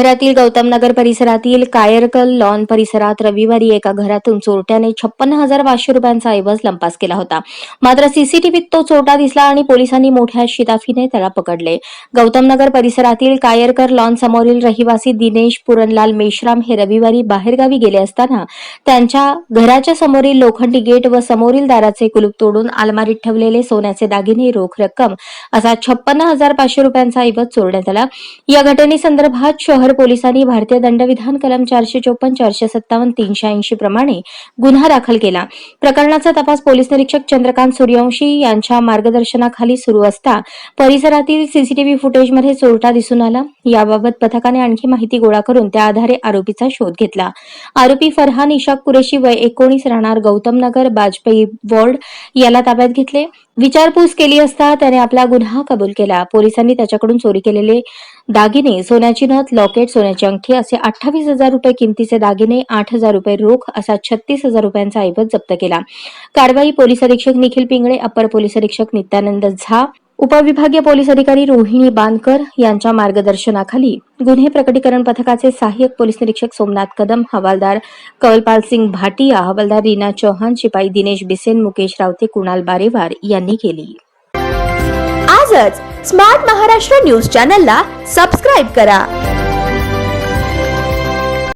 शहरातील गौतम नगर परिसरातील कायरकल लॉन परिसरात रविवारी एका घरातून चोरट्याने छप्पन्न हजार पाचशे रुपयांचा ऐवज लंपास केला होता. मात्र सीसीटीव्हीत तो चोरटा दिसला आणि पोलिसांनी मोठ्या शिताफीने त्याला पकडले. गौतम नगर परिसरातील कायरकर लॉन समोरील रहिवासी दिनेश पुरणलाल मेश्राम हे रविवारी बाहेरगावी गेले असताना त्यांच्या घराच्या समोरील लोखंडी गेट व समोरील दाराचे कुलूप तोडून अलमारीत ठेवलेले सोन्याचे दागिने रोख रक्कम असा छप्पन्न हजार पाचशे रुपयांचा ऐवज चोरण्यात आला. या घटनेसंदर्भात शहर पोलिसांनी भारतीय दंडविधान कलम चारशे चोपन्न चारशे सत्तावन्न तीनशे ऐंशी प्रमाणे गुन्हा दाखल केला. प्रकरणाचा तपास पोलीस निरीक्षक चंद्रकांत सूर्यवंशी यांच्या मार्गदर्शनाखाली सुरू असता. परिसरातील सीसीटीव्ही फुटेजमध्ये चोरटा दिसून आला. याबाबत पथकाने आणखी माहिती गोळा करून त्या आधारे आरोपीचा शोध घेतला. आरोपी फरहान इशाक कुरेशी वय एकोणीस राहणार गौतम नगर बाजपेयी वॉर्ड याला ताब्यात घेतले. विचारपूस केली असता त्याने आपला गुन्हा कबूल केला. पोलिसांनी त्याच्याकडून चोरी केलेले दागिने सोन्याची नथ लॉकेट सोन्याची अंगठी असे अठ्ठावीस हजार रुपये किमतीचे दागिने आठ हजार रुपये रोख असा छत्तीस हजार रुपयांचा ऐवज जप्त केला. कारवाई पोलीस अधीक्षक निखिल पिंगळे अपर पोलीस अधीक्षक नित्यानंद झा उपविभागीय पोलीस अधिकारी रोहिणी बांदकर यांच्या मार्गदर्शनाखाली गुन्हे प्रकटीकरण पथकाचे सहाय्यक पोलीस निरीक्षक सोमनाथ कदम हवालदार कवलपाल सिंग भाटिया हवालदार रीना चौहान शिपाई दिनेश बिसेन मुकेश रावते कुणाल बारेवार यांनी केली. आजच स्मार्ट महाराष्ट्र न्यूज चॅनलला सबस्क्राईब करा.